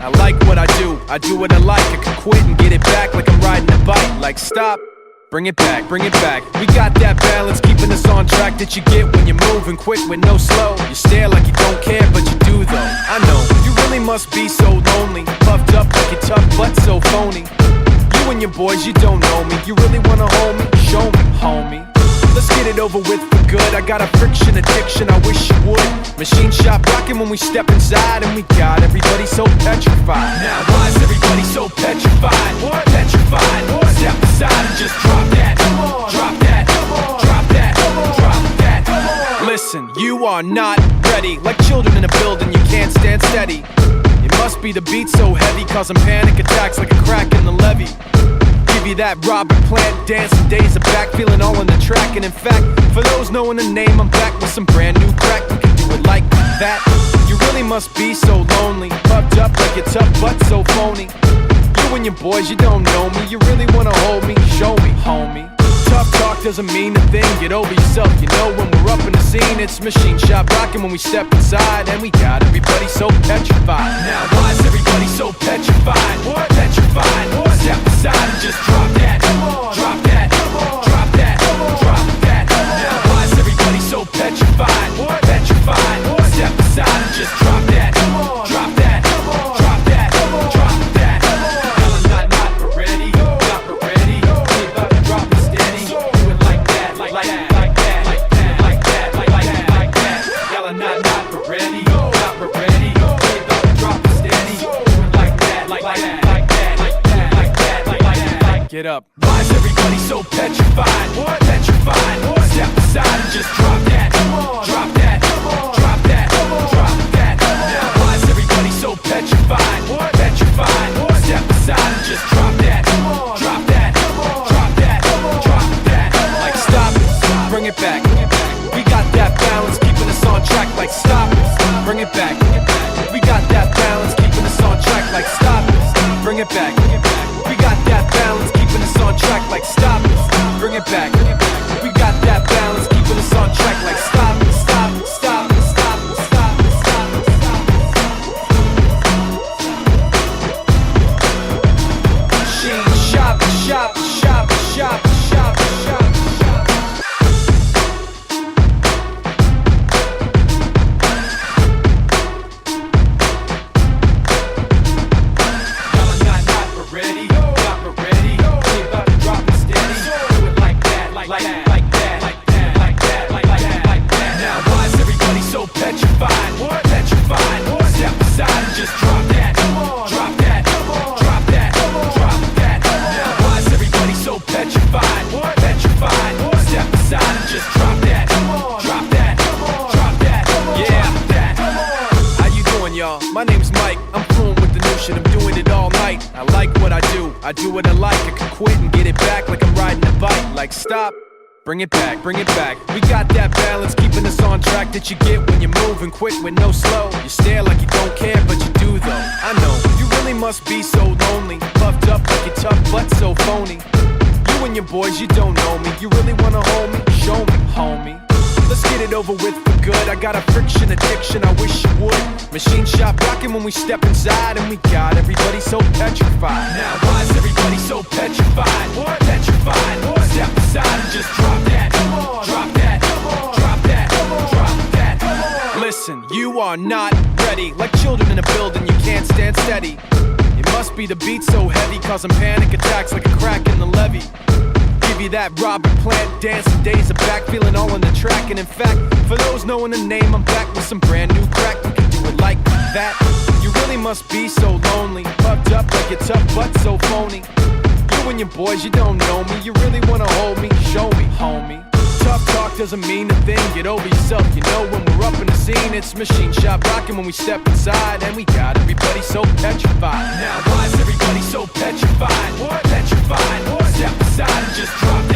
I like what I do I do what I like, I can quit and get it back like I'm riding a bike. Like, stop. Bring it back, bring it back. We got that balance, keeping us on track that you get when you're moving quick with no slow. You stare like you don't care, but you do though. I know, you really must be so lonely. Puffed up like you're tough, but so phony. You and your boys, you don't know me. You really wanna hold it over with for good. I got a friction addiction, I wish you would. Machine shop rocking when we step inside, and we got everybody so petrified. Now, why is everybody so petrified? What? Petrified. What? Step aside and just drop that. Drop that. Drop that. Drop that. Listen, you are not ready. Like children in a building, you can't stand steady. It must be the beat so heavy, causing panic attacks like a crack in the levee you that Robert Plant dancing days are back, feeling all on the track. And in fact, for those knowing the name, I'm back with some brand new crack. We can do it like that. You really must be so lonely, puffed up like you're tough, but so phony. You and your boys, you don't know me. You really wanna hold me? Show me, homie. Tough talk doesn't mean a thing. Get over yourself, you know when we're up in the scene, it's machine shop rocking when we step inside, and we got everybody so petrified. Now why is everybody so petrified? What? That. Up. Why is everybody so petrified? What? Petrified. What? Step aside and just drop that. Drop that. Drop that. Drop that. Now why is everybody so petrified? What? Petrified. Step aside and just drop that. Drop that. Drop that. Drop that. Like stop it. Bring it back. We got that balance keeping us on track. Like stop it. Bring it back. We got that balance keeping us on track. Like stop it. Bring it back. Like stop it. Bring it back. We got like what I do. I do what I like. I can quit and get it back like I'm riding a bike. Like stop. Bring it back, bring it back. We got that balance, keeping us on track that you get when you're moving quick with no slow. You stare like you don't care, but you do though. I know, you really must be so lonely. Puffed up like you're tough, but so phony. You and your boys, you don't know me. You really wanna hold me? Show me, homie. Let's get it over with for good. I got a friction addiction, I wish you would. Machine shop rocking when we step inside, and we got everybody so petrified. Now, why is everybody so petrified? What? Petrified. What? Step aside and just drop that. Drop that. Drop that. Drop that. Listen, you are not ready. Like children in a building, you can't stand steady. It must be the beat so heavy, causing panic attacks like a crack in the levee give that Robert Plant dancing days are back, feeling all on the track. And in fact, for those knowing the name, I'm back with some brand new crack. You can do it like that. You really must be so lonely, puffed up like you're tough, but so phony. You and your boys, you don't know me. You really wanna hold me, show me, homie. Tough talk doesn't mean a thing. Get over yourself. You know when we're up in the scene, it's machine shop rocking when we step inside, and we got everybody so petrified. Now why is everybody so petrified? What? Petrified. What? outside and just drop